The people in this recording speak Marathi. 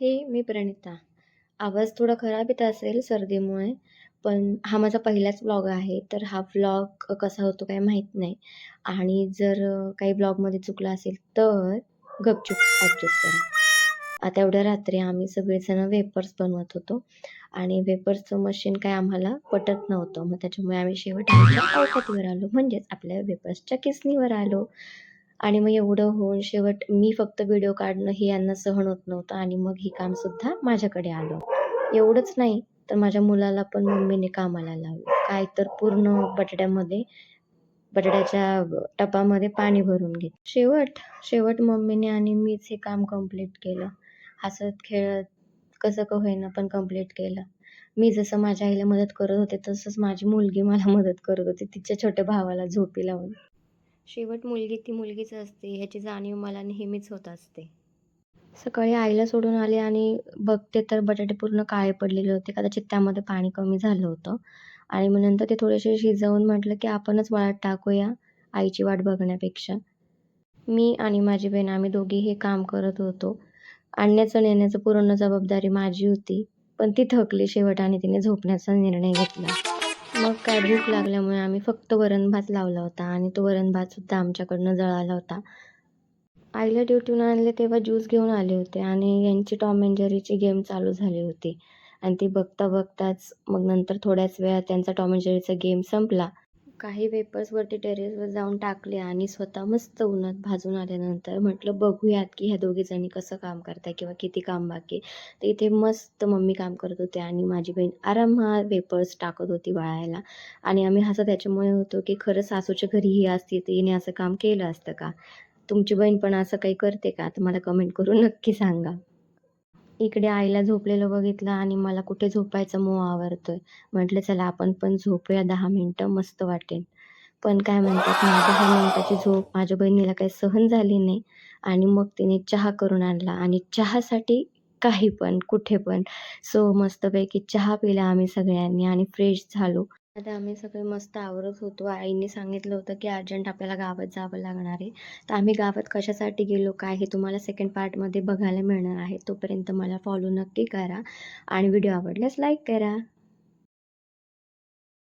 हे मी प्रणिता. आवाज थोडा खराब येत असेल सर्दीमुळे पण हा माझा पहिलाच व्लॉग आहे तर हा व्लॉग कसा होतो काय माहीत नाही. आणि जर काही व्लॉगमध्ये चुकला असेल तर गपचूप ॲडजस्ट करा. आता एवढ्या रात्री आम्ही सगळेजण वेपर्स बनवत होतो आणि वेपर्सचं मशीन काय आम्हाला पटत नव्हतं. मग त्याच्यामुळे आम्ही शेवट आमच्या अवकातीवर आलो. म्हणजेच आपल्या वेपर्सच्या किसनीवर आलो. आणि मग एवढं होऊन शेवट मी फक्त व्हिडिओ काढणं हे यांना सहन होत नव्हतं आणि मग ही कामसुद्धा माझ्याकडे आलं. एवढंच नाही तर माझ्या मुलाला पण मम्मीने कामाला लावलं. काय तर पूर्ण बटाट्यामध्ये बटाट्याच्या टपामध्ये पाणी भरून घेत. शेवट शेवट मम्मीने आणि मीच हे काम कंप्लीट केलं. हसत खेळत कसं का होईना पण कंप्लीट केलं. मी जसं माझ्या आईला मदत करत होते तसंच माझी मुलगी मला मदत करत होती. तिच्या छोट्या भावाला झोपी लावून. शेवट मुलगी ती मुलगीच असते ह्याची जाणीव मला नेहमीच होत असते. सकाळी आईला सोडून आले आणि बघते तर बटाटे पूर्ण काळे पडलेले होते कदाचित त्यामध्ये पाणी कमी झालं होतं. आणि मग नंतर ते थोडेसे शिजवून म्हटलं की आपणच वाळत टाकूया आईची वाट बघण्यापेक्षा. मी आणि माझी बहीण आम्ही दोघी हे काम करत होतो. आणण्याचं नेण्याचं पूर्ण जबाबदारी माझी होती पण ती थकली शेवट आणि तिने झोपण्याचा निर्णय घेतला. मग काय भूक लागल्यामुळे आम्ही फक्त वरण भात लावला होता आणि तो वरण भातसुद्धा आमच्याकडनं जळाला होता. आईला ड्युटीहून आणले तेव्हा ज्यूस घेऊन आले होते आणि यांची टॉम अँड जेरीची गेम चालू झाली होती. आणि ती बघता बघताच मग नंतर थोड्याच वेळात त्यांचा टॉम अँड जेरीचा गेम संपला. काही वेपर्सवरती टेरेसवर जाऊन टाकले आणि स्वतः मस्त उन्हात भाजून आल्यानंतर म्हटलं बघूयात की ह्या दोघीजणी कसं काम करताय किंवा किती काम बाकी तर इथे मस्त मम्मी काम करत होते आणि माझी बहीण आरामात वेपर्स टाकत होती वाळायला. आणि आम्ही असं त्याच्यामुळे होतो की खरं सासूच्या घरी ही असती तर हिने असं काम केलं असतं का? तुमची बहीण पण असं काही करते का? तर मला कमेंट करून नक्की सांगा. इकडे आईला झोपलेलं बघितलं आणि मला कुठे झोपायचं मोह आवरतोय. म्हटलं चला आपण पण झोपूया दहा मिनटं मस्त वाटेल. पण काय म्हणतात माझ्या दहा मिनटाची झोप माझ्या बहिणीला काही सहन झाली नाही. आणि मग तिने चहा करून आणला आणि चहासाठी काही पण कुठे पण. सो मस्तपैकी चहा पिला आम्ही सगळ्यांनी आणि फ्रेश झालो. आता आम्ही सगळे मस्त आवरत होतो. आईने सांगितलं होतं की अर्जंट आपल्याला गावात जावं लागणार आहे. तर आम्ही गावात कशासाठी गेलो काय हे तुम्हाला सेकंड पार्टमध्ये बघायला मिळणार आहे. तोपर्यंत मला फॉलो नक्की करा. आणि व्हिडिओ आवडल्यास लाईक करा.